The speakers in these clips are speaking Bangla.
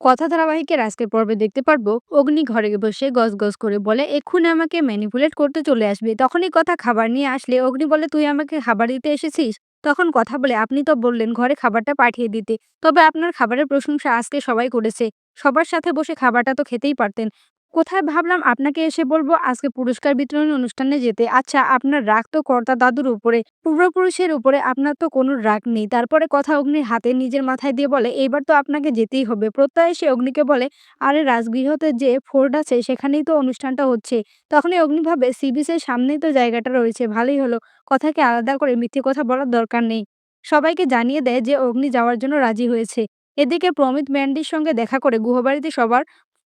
কথা ধারাবাহিকের আজকের পর্বে দেখতে পারব, অগ্নি ঘরে বসে গজ গজ করে বলে, এক্ষুনি আমাকে ম্যানিপুলেট করতে চলে আসবে। তখনই কথা খাবার নিয়ে আসলে অগ্নি বলে, তুই আমাকে খাবার দিতে এসেছিস? তখন কথা বলে, আপনি তো বললেন ঘরে খাবারটা পাঠিয়ে দিতে। তবে আপনার খাবারের প্রশংসা আজকে সবাই করেছে। সবার সাথে বসে খাবারটা তো খেতেই পারতেন। কোথায় ভাবলাম আপনাকে এসে বলব, আজকে পুরস্কার বিতরণ অনুষ্ঠানে যেতে। আচ্ছা আপনার রাগ তো কর্তা দাদুর উপরে, পূর্বপুরুষের উপরে আপনার তো কোনো রাগ নেই। তারপরে কথা অগ্নির হাতে নিজের মাথায় দিয়ে বলে এইবার তো আপনাকে যেতেই হবে। প্রত্যয় এসে অগ্নিকে বলে, আরে, রাজগৃহতে যে ফোর্ট আছে, সেখানেই তো অনুষ্ঠানটা হচ্ছে। তখনই অগ্নি ভাবে সি বিচের সামনেই তো জায়গাটা রয়েছে, ভালোই হলো। কথাকে আলাদা করে মিথ্যে কথা বলার দরকার নেই। সবাইকে জানিয়ে দেয় যে অগ্নি যাওয়ার জন্য রাজি হয়েছে। এদিকে প্রমিত ম্যান্ডির সঙ্গে দেখা করে গুহবাড়িতে সবার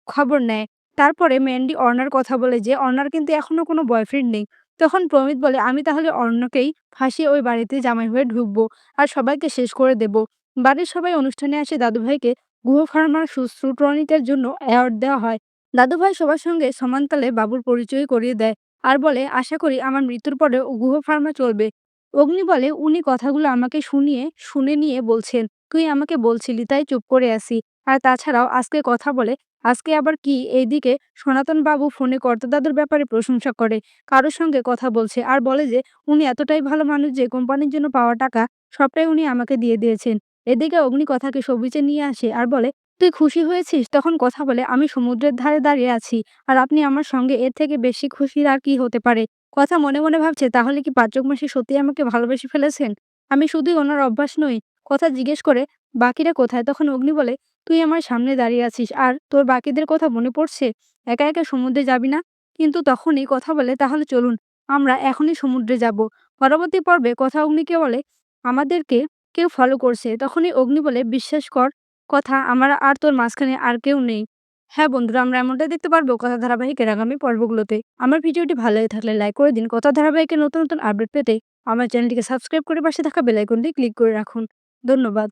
খবর নেয়। তারপরে ম্যান্ডি অর্ণার কথা বলে যে, অর্ণার কিন্তু এখনও কোনো বয়ফ্রেন্ড নেই। তখন প্রমিত বলে, আমি তাহলে অর্ণকেই ফাঁসিয়ে ওই বাড়িতে জামাই হয়ে ঢুকবো আর সবাইকে শেষ করে দেব। বাড়ির সবাই অনুষ্ঠানে আসে দাদুভাইকে গুহ ফার্মার সুশ্রুটনিকের জন্য অ্যাওয়ার্ড দেওয়া হয়। দাদুভাই সবার সঙ্গে সমানতালে বাবুর পরিচয় করিয়ে দেয় আর বলে, আশা করি আমার মৃত্যুর পরেও গুহ ফার্মা চলবে। অগ্নি বলে, উনি কথাগুলো আমাকে শুনিয়ে, শুনে নিয়ে বলছেন। তুই আমাকে বলছিলি, তাই চুপ করে আসি আর তাছাড়াও আজকে কথা বলে, আজকে আবার কি? এইদিকে সনাতন বাবু ফোনে কর্তাদাদুর ব্যাপারে প্রশংসা করে, কারোর সঙ্গে কথা বলছে। আর বলে যে, উনি এতটাই ভালো মানুষ যে, কোম্পানির জন্য পাওয়া টাকা সবটাই উনি আমাকে দিয়ে দিয়েছেন। এদিকে অগ্নি কথাকে সবিচে নিয়ে আসে আর বলে, তুই খুশি হয়েছিস? তখন কথা বলে, আমি সমুদ্রের ধারে দাঁড়িয়ে আছি। আর আপনি আমার সঙ্গে এর থেকে বেশি খুশির আর কি হতে পারে? কথা মনে মনে ভাবছে, তাহলে কি পাচক মাসে সত্যি আমাকে ভালোবেসে ফেলেছেন? আমি শুধুই ওনার অভ্যাস নই কথা জিজ্ঞেস করে, বাকিরা কোথায়? তখন অগ্নি বলে, তুই আমার সামনে দাঁড়িয়ে আছিস, আর তোর বাকিদের কথা মনে পড়ছে? একা একা সমুদ্রে যাবি না? কিন্তু তখনই কথা বলে, তাহলে চলুন, আমরা এখনই সমুদ্রে যাব। পরবর্তী পর্বে কথা অগ্নিকে বলে, আমাদেরকে কেউ ফলো করছে। তখনই অগ্নি বলে, বিশ্বাস কর, কথা আমার আর তোর মাঝখানে আর কেউ নেই। হ্যাঁ বন্ধুরা, আমরা এমনটাই দেখতে পারব কথা ধারাবাহিকের আগামী পর্বগুলোতে। আমার ভিডিওটি ভালো লেগে থাকলে লাইক করে দিন। কথা ধারাবাহিকের নতুন নতুন আপডেট পেতে আমার চ্যানেলটিকে সাবস্ক্রাইব করে পাশে থাকা বেলাইকনটি ক্লিক করে রাখুন। ধন্যবাদ।